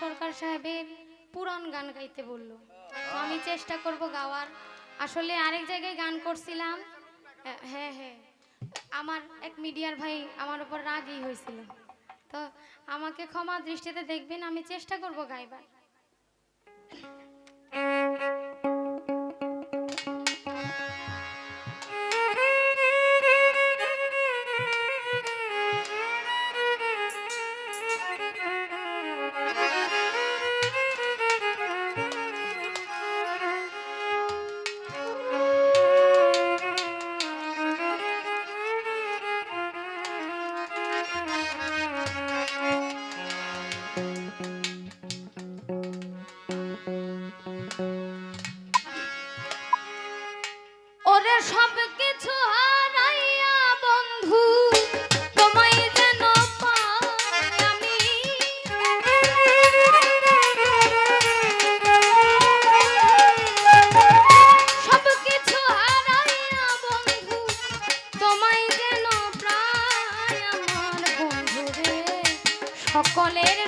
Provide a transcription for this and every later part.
সরকার সাহেবের পুরান গান গাইতে বলল। আমি চেষ্টা করব গাওয়ার। আসলে আরেক জায়গায় গান করছিলাম। হ্যাঁ হ্যাঁ। আমার এক মিডিয়ার ভাই আমার উপর রাগই হয়েছিল। তো আমাকে ক্ষমা দৃষ্টিতে দেখবেন, আমি চেষ্টা করব গাইবার। সব কিছু হারাইয়া বন্ধু, তোমায় যেন পাই আমি। সব কিছু হারাইয়া বন্ধু, তোমায় যেন প্রায় আমার বন্ধু রে সকলের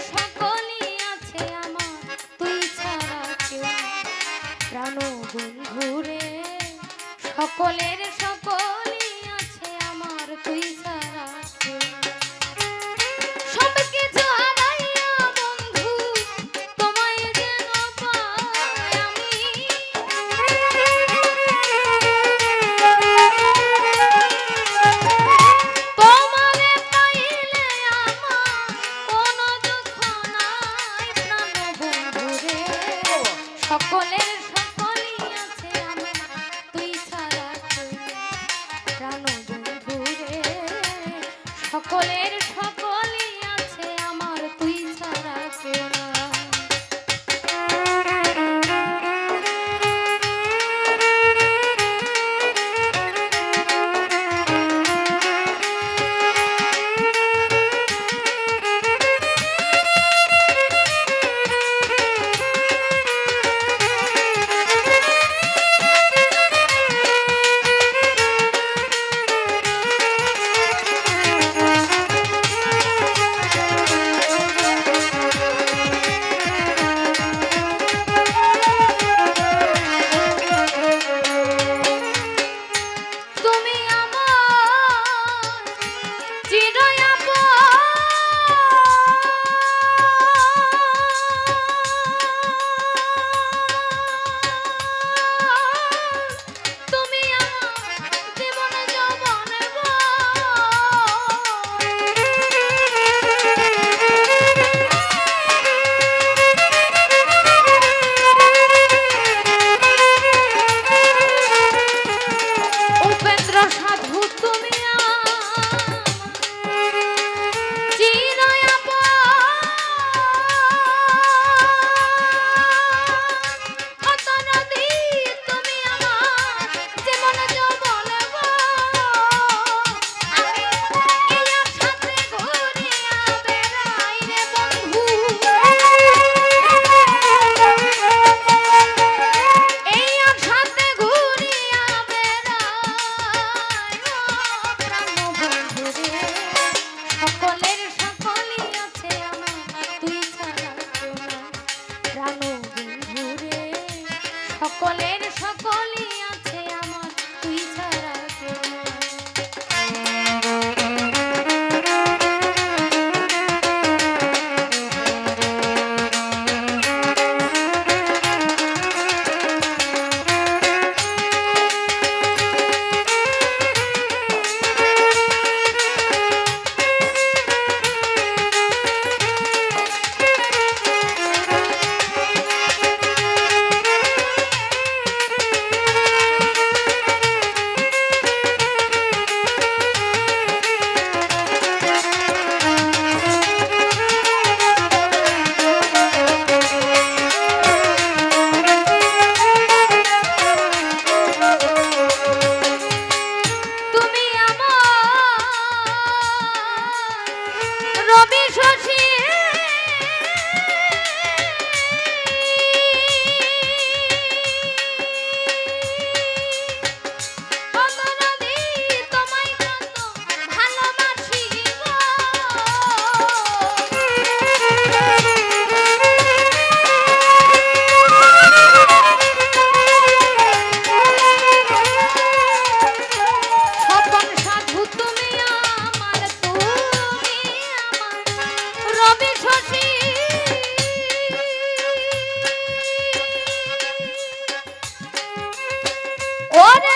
What?